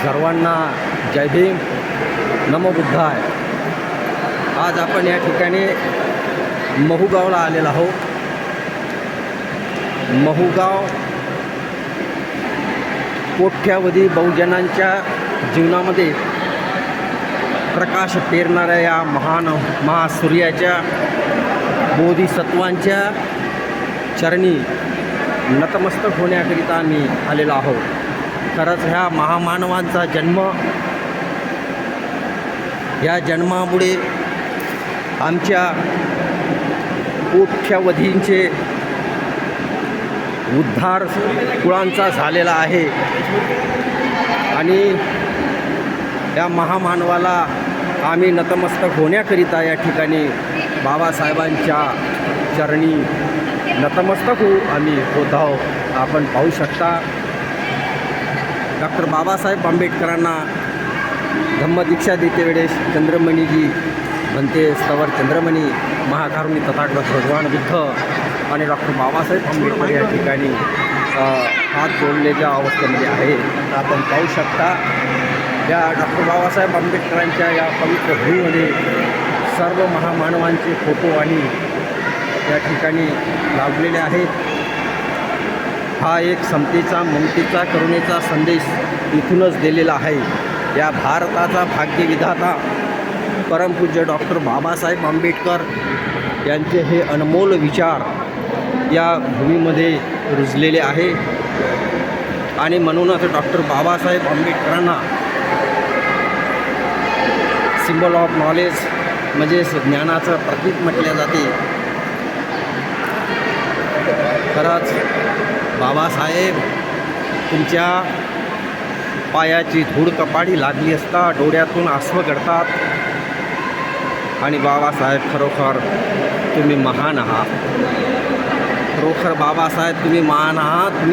सर्वांना जय भीम. नमो बुद्धाय. आज आपण या ठिकाणी महूगावला आलेलो आहोत. महूगाव कोठ्यावधी बहुजनांच्या जीवनामध्ये प्रकाश पेरणाऱ्या या महान महासूर्याच्या बोधिसत्वांच्या चरणी नतमस्तक होण्याकरिता मी आलेलो आहोत. खरंच ह्या महामानवांचा जन्म या जन्मामुळे आमच्या कोठ्यावधींचे उद्धार कुळांचा झालेला आहे. आणि या महामानवाला आम्ही नतमस्तक होण्याकरिता या ठिकाणी बाबासाहेबांच्या चरणी नतमस्तक होऊ आम्ही होत आहोत आपण पाहू शकता. डॉक्टर बाबासाहेब आंबेडकरांना धम्मदीक्षा देते वेळेस चंद्रमणीजी म्हणते स्तवर चंद्रमणी महाकारुणी तथागत भगवान बुद्ध. आणि डॉक्टर बाबासाहेब आंबेडकर या ठिकाणी हात जोडलेल्या अवस्थेमध्ये आहे. तर आपण पाहू शकता या डॉक्टर बाबासाहेब आंबेडकरांच्या या पवित्र भूमीमध्ये सर्व महामानवांचे फोटो आणि या ठिकाणी लावलेले आहेत. हा एक समतेचा ममतेचा करुणेचा संदेश इथूनच दिलेला आहे. या भारताचा भाग्यविधाता परमपूज्य डॉक्टर बाबासाहेब आंबेडकर यांचे हे अनमोल विचार या भूमीमध्ये रुजलेले आहे. आणि म्हणूनच डॉक्टर बाबासाहेब आंबेडकरांना सिम्बॉल ऑफ नॉलेज म्हणजेच ज्ञानाचं प्रतीक म्हटले जाते. खरंच बाबासाहेब तुमच्या पायाची धूळ कपाडी लागली असता डोळ्यातून आसवं घडतात. आणि बाबासाहेब खरोखर तुम्ही महान आहात. खरोखर बाबासाहेब तुम्ही महान आहात. तुम्ही